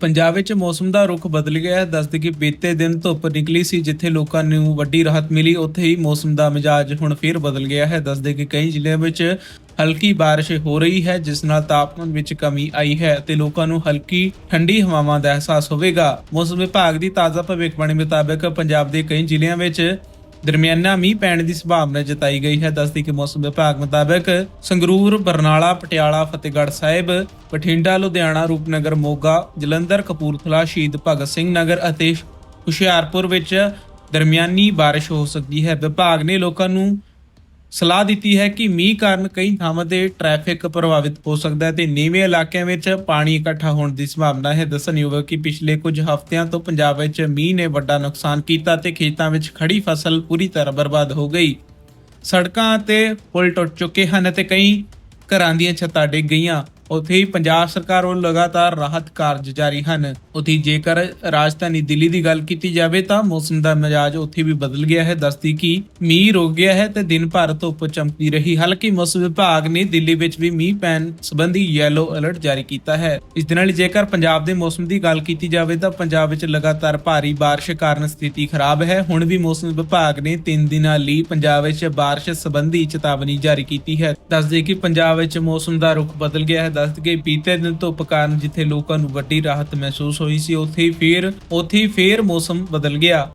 ਪੰਜਾਬ ਵਿੱਚ ਮੌਸਮ ਦਾ ਰੁਖ ਬਦਲ ਗਿਆ ਹੈ ਦੱਸਦੇ ਕਿ ਬੀਤੇ ਦਿਨ ਧੁੱਪ ਨਿਕਲੀ ਸੀ ਜਿੱਥੇ ਲੋਕਾਂ ਨੂੰ ਵੱਡੀ ਰਾਹਤ ਮਿਲੀ ਉੱਥੇ ਹੀ ਮੌਸਮ ਦਾ ਮਿਜਾਜ ਹੁਣ ਫਿਰ ਬਦਲ ਗਿਆ ਹੈ ਦੱਸਦੇ ਕਿ ਕਈ ਜ਼ਿਲ੍ਹਿਆਂ ਵਿੱਚ ਹਲਕੀ بارش ਹੋ ਰਹੀ ਹੈ ਜਿਸ ਨਾਲ ਤਾਪਮਾਨ ਵਿੱਚ ਕਮੀ ਆਈ ਹੈ ਤੇ ਲੋਕਾਂ ਨੂੰ ਹਲਕੀ ਠੰਡੀ ਹਵਾਵਾਂ ਦਾ ਅਹਿਸਾਸ ਹੋਵੇਗਾ ਮੌਸਮ ਵਿਭਾਗ ਦੀ ਤਾਜ਼ਾ ਭਵਿੱਖਬਾਣੀ ਮੁਤਾਬਕ ਪੰਜਾਬ ਦੇ ਕਈ ਜ਼ਿਲ੍ਹਿਆਂ ਵਿੱਚ ਦਰਮਿਆਨਾ ਮੀਂਹ ਪੈਣ ਦੀ ਸੰਭਾਵਨਾ ਜਤਾਈ ਗਈ ਹੈ। ਦੱਸਦੀ ਕਿ ਮੌਸਮ ਵਿਭਾਗ ਮੁਤਾਬਕ ਸੰਗਰੂਰ, ਬਰਨਾਲਾ, ਪਟਿਆਲਾ, ਫਤਿਹਗੜ੍ਹ ਸਾਹਿਬ, ਬਠਿੰਡਾ, ਲੁਧਿਆਣਾ, ਰੂਪਨਗਰ, ਮੋਗਾ, ਜਲੰਧਰ, ਕਪੂਰਥਲਾ, ਸ਼ਹੀਦ ਭਗਤ ਸਿੰਘ ਨਗਰ ਅਤੇ ਹੁਸ਼ਿਆਰਪੁਰ ਵਿੱਚ ਦਰਮਿਆਨੀ ਬਾਰਿਸ਼ ਹੋ ਸਕਦੀ ਹੈ। ਵਿਭਾਗ ਨੇ ਲੋਕਾਂ ਨੂੰ ਸਲਾਹ ਦਿੱਤੀ ਹੈ ਕਿ ਮੀਂਹ ਕਾਰਨ ਕਈ ਥਾਵਾਂ ਤੇ ਟ੍ਰੈਫਿਕ ਪ੍ਰਭਾਵਿਤ ਹੋ ਸਕਦਾ ਹੈ ਤੇ ਨੀਵੇਂ ਇਲਾਕਿਆਂ ਵਿੱਚ ਪਾਣੀ ਇਕੱਠਾ ਹੋਣ ਦੀ ਸੰਭਾਵਨਾ ਹੈ। ਦੱਸਣਯੋਗ ਹੈ ਕਿ ਪਿਛਲੇ ਕੁਝ ਹਫ਼ਤਿਆਂ ਤੋਂ ਪੰਜਾਬ ਵਿੱਚ ਮੀਂਹ ਨੇ ਵੱਡਾ ਨੁਕਸਾਨ ਕੀਤਾ ਤੇ ਖੇਤਾਂ ਵਿੱਚ ਖੜੀ ਫਸਲ ਪੂਰੀ ਤਰ੍ਹਾਂ ਬਰਬਾਦ ਹੋ ਗਈ। ਸੜਕਾਂ ਅਤੇ ਪੁਲ ਟੁੱਟ ਚੁੱਕੇ ਹਨ ਤੇ ਕਈ ਘਰਾਂ ਦੀਆਂ ਛੱਤਾਂ ਡਿੱਗ ਗਈਆਂ। ਉੱਥੇ ਹੀ ਪੰਜਾਬ ਸਰਕਾਰ ਵੱਲੋਂ ਲਗਾਤਾਰ ਰਾਹਤ ਕਾਰਜ ਜਾਰੀ ਹਨ। ਉੱਥੇ ਜੇਕਰ ਰਾਜਧਾਨੀ ਦਿੱਲੀ ਦੀ ਗੱਲ ਕੀਤੀ ਜਾਵੇ ਤਾਂ ਮੌਸਮ ਦਾ ਮਿਜਾਜ ਉੱਥੇ ਵੀ ਬਦਲ ਗਿਆ ਹੈ। ਦੱਸਦੀ ਕਿ ਮੀਂਹ ਰੁਕ ਗਿਆ ਹੈ ਤੇ ਦਿਨ ਭਰ ਧੁੱਪ ਚਮਕਦੀ ਰਹੀ। ਹਾਲਾਂਕਿ ਮੌਸਮ ਵਿਭਾਗ ਨੇ ਦਿੱਲੀ ਵਿੱਚ ਵੀ ਮੀਂਹ ਪੈਣ ਸੰਬੰਧੀ ਯੈਲੋ ਅਲਰਟ ਜਾਰੀ ਕੀਤਾ ਹੈ। ਇਸ ਦੇ ਨਾਲ ਜੇਕਰ ਪੰਜਾਬ ਦੇ ਮੌਸਮ ਦੀ ਗੱਲ ਕੀਤੀ ਜਾਵੇ ਤਾਂ ਪੰਜਾਬ ਵਿੱਚ ਲਗਾਤਾਰ ਭਾਰੀ ਬਾਰਿਸ਼ ਕਾਰਨ ਸਥਿਤੀ ਖਰਾਬ ਹੈ। ਹੁਣ ਵੀ ਮੌਸਮ ਵਿਭਾਗ ਨੇ 3 ਦਿਨਾਂ ਲਈ ਪੰਜਾਬ ਵਿੱਚ ਬਾਰਿਸ਼ ਸੰਬੰਧੀ ਚੇਤਾਵਨੀ ਜਾਰੀ ਕੀਤੀ ਹੈ। ਦੱਸਦੇ ਕਿ ਪੰਜਾਬ ਵਿੱਚ ਮੌਸਮ ਦਾ ਰੁਖ ਬਦਲ ਗਿਆ ਹੈ। ਦੱਸਦੇ ਕਿ ਬੀਤੇ ਦਿਨ ਧੁੱਪ ਕਾਰਨ ਜਿੱਥੇ ਲੋਕਾਂ ਨੂੰ ਵੱਡੀ ਰਾਹਤ ਮਹਿਸੂਸ ਹੋਈ ਸੀ, ਉੱਥੇ ਹੀ ਫੇਰ ਉੱਥੇ ਹੀ ਫੇਰ ਮੌਸਮ ਬਦਲ ਗਿਆ।